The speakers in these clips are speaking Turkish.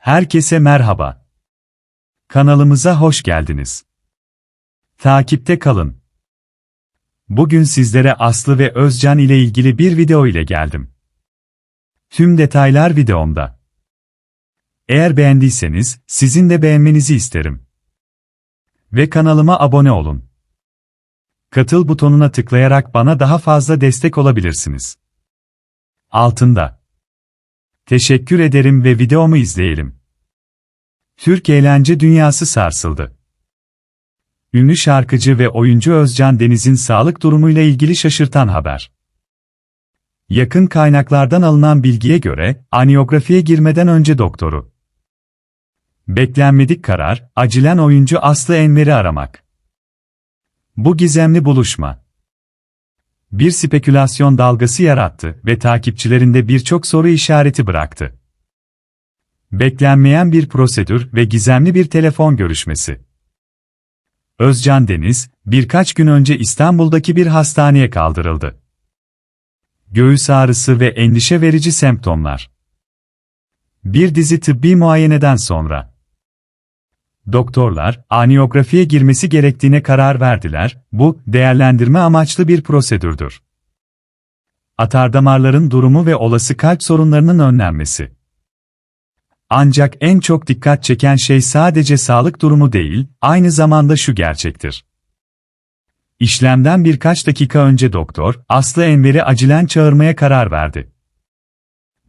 Herkese merhaba. Kanalımıza hoş geldiniz. Takipte kalın. Bugün sizlere Aslı ve Özcan ile ilgili bir video ile geldim. Tüm detaylar videomda. Eğer beğendiyseniz, sizin de beğenmenizi isterim. Ve kanalıma abone olun. Katıl butonuna tıklayarak bana daha fazla destek olabilirsiniz. Altında. Teşekkür ederim ve videomu izleyelim. Türk eğlence dünyası sarsıldı. Ünlü şarkıcı ve oyuncu Özcan Deniz'in sağlık durumuyla ilgili şaşırtan haber. Yakın kaynaklardan alınan bilgiye göre, aniografiye girmeden önce doktoru. Beklenmedik karar, acilen oyuncu Aslı Enver'i aramak. Bu gizemli buluşma. Bir spekülasyon dalgası yarattı ve takipçilerinde birçok soru işareti bıraktı. Beklenmeyen bir prosedür ve gizemli bir telefon görüşmesi. Özcan Deniz, birkaç gün önce İstanbul'daki bir hastaneye kaldırıldı. Göğüs ağrısı ve endişe verici semptomlar. Bir dizi tıbbi muayeneden sonra. Doktorlar, aniografiye girmesi gerektiğine karar verdiler, bu, değerlendirme amaçlı bir prosedürdür. Atardamarların durumu ve olası kalp sorunlarının önlenmesi. Ancak en çok dikkat çeken şey sadece sağlık durumu değil, aynı zamanda şu gerçektir. İşlemden birkaç dakika önce doktor, Aslı Enver'i acilen çağırmaya karar verdi.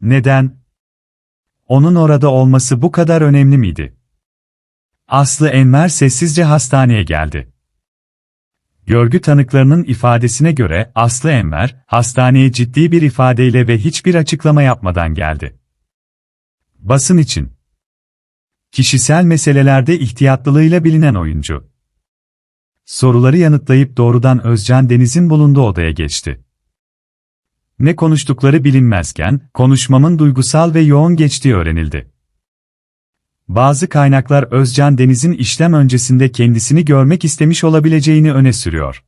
Neden? Onun orada olması bu kadar önemli miydi? Aslı Enver sessizce hastaneye geldi. Görgü tanıklarının ifadesine göre Aslı Enver, hastaneye ciddi bir ifadeyle ve hiçbir açıklama yapmadan geldi. Basın için. Kişisel meselelerde ihtiyatlılığıyla bilinen oyuncu. Soruları yanıtlayıp doğrudan Özcan Deniz'in bulunduğu odaya geçti. Ne konuştukları bilinmezken, konuşmamın duygusal ve yoğun geçtiği öğrenildi. Bazı kaynaklar Özcan Deniz'in işlem öncesinde kendisini görmek istemiş olabileceğini öne sürüyor.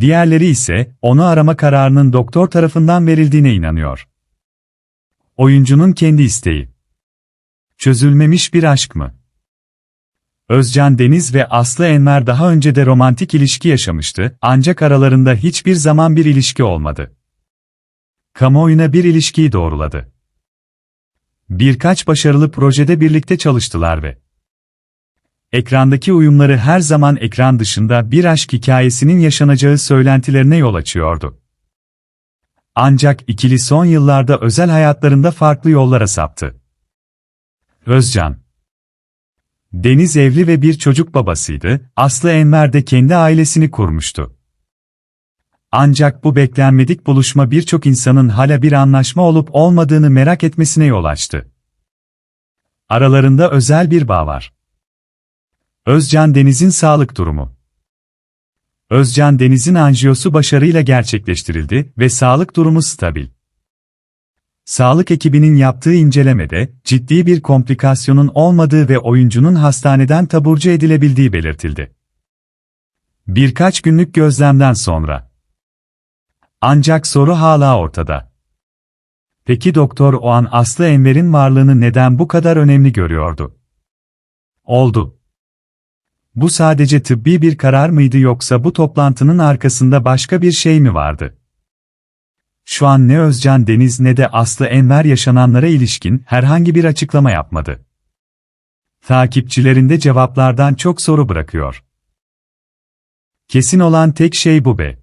Diğerleri ise, onu arama kararının doktor tarafından verildiğine inanıyor. Oyuncunun kendi isteği. Çözülmemiş bir aşk mı? Özcan Deniz ve Aslı Enver daha önce de romantik ilişki yaşamıştı, ancak aralarında hiçbir zaman bir ilişki olmadı. Kamuoyuna bir ilişkiyi doğruladı. Birkaç başarılı projede birlikte çalıştılar ve ekrandaki uyumları her zaman ekran dışında bir aşk hikayesinin yaşanacağı söylentilerine yol açıyordu. Ancak ikili son yıllarda özel hayatlarında farklı yollara saptı. Özcan Deniz evli ve bir çocuk babasıydı, Aslı Enver de kendi ailesini kurmuştu. Ancak bu beklenmedik buluşma birçok insanın hala bir anlaşma olup olmadığını merak etmesine yol açtı. Aralarında özel bir bağ var. Özcan Deniz'in sağlık durumu Özcan Deniz'in anjiyosu başarıyla gerçekleştirildi ve sağlık durumu stabil. Sağlık ekibinin yaptığı incelemede ciddi bir komplikasyonun olmadığı ve oyuncunun hastaneden taburcu edilebildiği belirtildi. Birkaç günlük gözlemden sonra. Ancak soru hala ortada. Peki doktor o an Aslı Enver'in varlığını neden bu kadar önemli görüyordu? Oldu. Bu sadece tıbbi bir karar mıydı yoksa bu toplantının arkasında başka bir şey mi vardı? Şu an ne Özcan Deniz ne de Aslı Enver yaşananlara ilişkin herhangi bir açıklama yapmadı. Takipçilerinde cevaplardan çok soru bırakıyor. Kesin olan tek şey bu be.